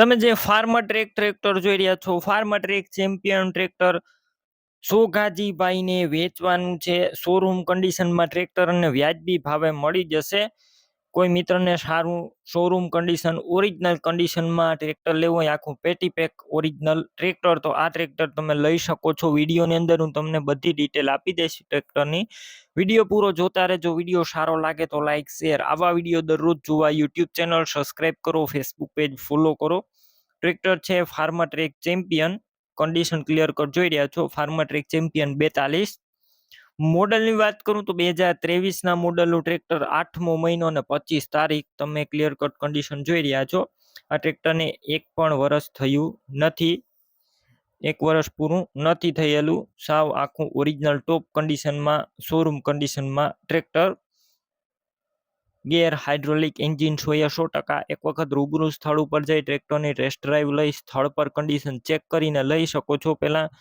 તમે જે pharma track tractor જોઈ રહ્યા છો ફાર્મા ટ્રેક ચેમ્પિયન ટ્રેક્ટર સોગાજીભાઈને વેચવાનું છે. શોરૂમ કન્ડિશનમાં ટ્રેક્ટર અને વ્યાજબી ભાવે મળી જશે. કોઈ મિત્રને સારું શોરૂમ કન્ડિશન ઓરિજિનલ કન્ડિશનમાં ટ્રેક્ટર લેવું હોય, આખું પેટી પેક ઓરિજિનલ ટ્રેક્ટર તો આ ટ્રેક્ટર તમે લઈ શકો છો. વિડીયોની અંદર હું તમને બધી ડિટેલ આપી દઈશ ટ્રેક્ટરની વીડિયો પૂરો જોતા રહેજો. વીડિયો સારો લાગે તો લાઈક શેર આવા વીડિયો દરરોજ જોવા યુટ્યુબ ચેનલ સબસ્ક્રાઈબ કરો ફેસબુક પેજ ફોલો કરો. ટ્રેક્ટર છે Farmtrac champion condition clear કર. જોઈ રહ્યા છો ફાર્મા ટ્રેક ચેમ્પિયન બેતાલીસ. મોડલની વાત કરું તો બે હજાર ત્રેવીસના મોડલનું ટ્રેક્ટર આઠમો મહિનો અને પચીસ તારીખ તમે ક્લિયર કટ કન્ડિશન જોઈ રહ્યા છો. આ ટ્રેક્ટરને એક પણ વર્ષ થયું નથી. એક વર્ષ પૂરું નથી થયેલું. સાવ આખું ઓરિજિનલ ટોપ કન્ડિશનમાં શોરૂમ કન્ડિશનમાં ટ્રેક્ટર. ગેર હાઇડ્રોલિક એન્જિન સોએ સો ટકા. એક વખત રૂબરૂ સ્થળ ઉપર જઈ ટ્રેક્ટરની ટેસ્ટ ડ્રાઈવ લઈ સ્થળ પર કન્ડિશન ચેક કરીને લઈ શકો છો પહેલાં.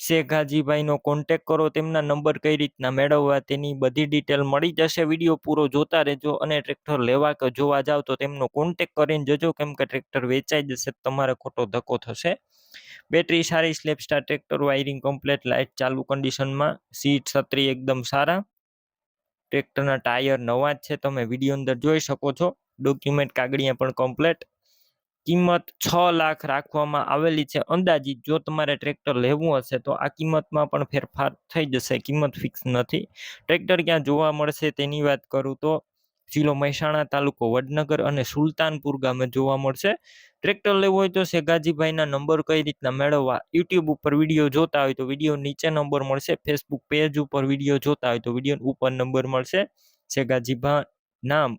શેખાજીભાઈનો કોન્ટેક કરો, તેમના નંબર કઈ રીતના મેળવવા તેની બધી ડિટેલ મળી જશે. વીડિયો પૂરો જોતા રહેજો અને ટ્રેક્ટર લેવા કે જોવા જાવ તો તેમનો કોન્ટેક કરીને જજો. કેમ કે ટ્રેક્ટર વેચાઈ જશે, તમારે ખોટો ધક્કો થશે. બેટરી સારી સ્લેપસ્ટાર ટ્રેક્ટર વાયરિંગ કમ્પ્લેટ લાઇટ ચાલુ કન્ડિશનમાં સીટ છત્રી એકદમ સારા. ટ્રેક્ટરના ટાયર નવા જ છે, તમે વીડિયો અંદર જોઈ શકો છો. ડોક્યુમેન્ટ કાગળિયા પણ કમ્પ્લેટ કિંમત છ લાખ રાખવામાં આવેલી છે. અંદાજિત જો તમારે ટ્રેક્ટર લેવું હશે તો આ કિંમતમાં પણ ફેરફાર થઈ જશે. કિંમત ફિક્સ નથી. ટ્રેક્ટર ક્યાં જોવા મળશે તેની વાત કરું તો જિલ્લો મહેસાણા તાલુકો વડનગર અને સુલતાનપુર ગામે જોવા મળશે. ટ્રેક્ટર લેવું હોય તો શેગાજીભાઈના નંબર કઈ રીતના મેળવવા યુટ્યુબ ઉપર વીડિયો જોતા હોય તો વીડિયો નીચે નંબર મળશે. ફેસબુક પેજ ઉપર વીડિયો જોતા હોય તો વીડિયો ઉપર નંબર મળશે. શેગાજીભા નામ